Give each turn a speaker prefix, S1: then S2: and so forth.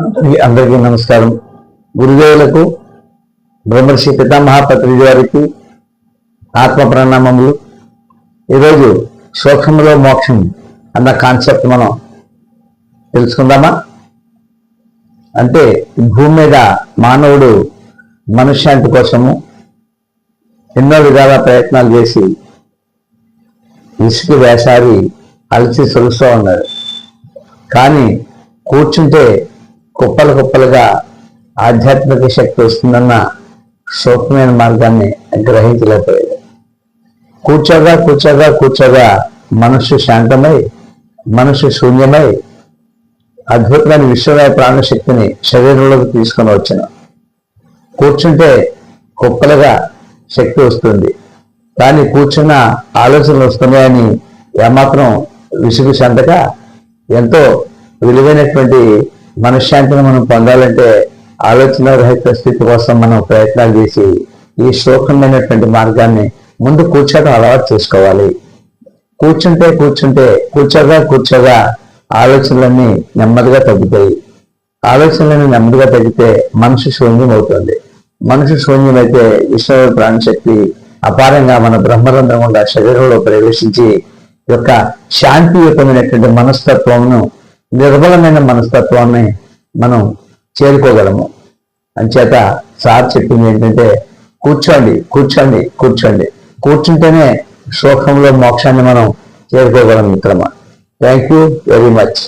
S1: అందరికీ- నమస్కారం. గురుదేవులకు బ్రహ్మర్షి పితామహాపత్రి గారికి ఆత్మ ప్రణామములు. ఈరోజు సూక్ష్మలో మోక్షం అన్న కాన్సెప్ట్ మనం తెలుసుకుందామా? అంటే భూమి మీద మానవుడు మనశ్శాంతి కోసము ఎన్నో విధాల ప్రయత్నాలు చేసి ఇసుక వేసారి అలసి సొలుస్తూ ఉన్నాడు కానీ కూర్చుంటే కుప్పలు కుప్పలుగా ఆధ్యాత్మిక శక్తి వస్తుందన్న సూక్ష్మమైన మార్గాన్ని గ్రహించలేకపోయాడు కూర్చోగా కూర్చోగా కూర్చోగా మనస్సు శాంతమై మనస్సు శూన్యమై అద్భుతమైన విశ్వమయ ప్రాణశక్తిని శరీరంలోకి తీసుకొని వచ్చిన. కూర్చుంటే కుప్పలుగా శక్తి వస్తుంది. కానీ కూర్చున్న ఆలోచనలు వస్తున్నాయని ఏమాత్రం విసుగు చెందక ఎంతో విలువైనటువంటి మనశ్శాంతిని మనం పొందాలంటే ఆలోచన రహిత స్థితి కోసం మనం ప్రయత్నాలు చేసి ఈ శ్లోకమైనటువంటి మార్గాన్ని ముందు కూర్చోవడం అలవాటు చేసుకోవాలి. కూర్చుంటే కూర్చుంటే కూర్చోగా కూర్చోగా ఆలోచనలన్నీ నెమ్మదిగా తగ్గుతాయి. ఆలోచనలన్నీ నెమ్మదిగా తగ్గితే మనసు శూన్యం అవుతుంది మనసు శూన్యమైతే విశ్వ ప్రాణశక్తి అపారంగా మన బ్రహ్మరంధ్రం గుండా శరీరంలో ప్రవేశించి యొక్క శాంతియుతమైనటువంటి మనస్తత్వమును నిర్మలమైన మనస్తత్వాన్ని మనం చేరుకోగలము. అంచేత సార్ చెప్పింది ఏంటంటే కూర్చోండి కూర్చోండి కూర్చోండి. కూర్చుంటేనే శోకంలో మోక్షాన్ని మనం చేరుకోగలం మిత్రమా? Thank you very much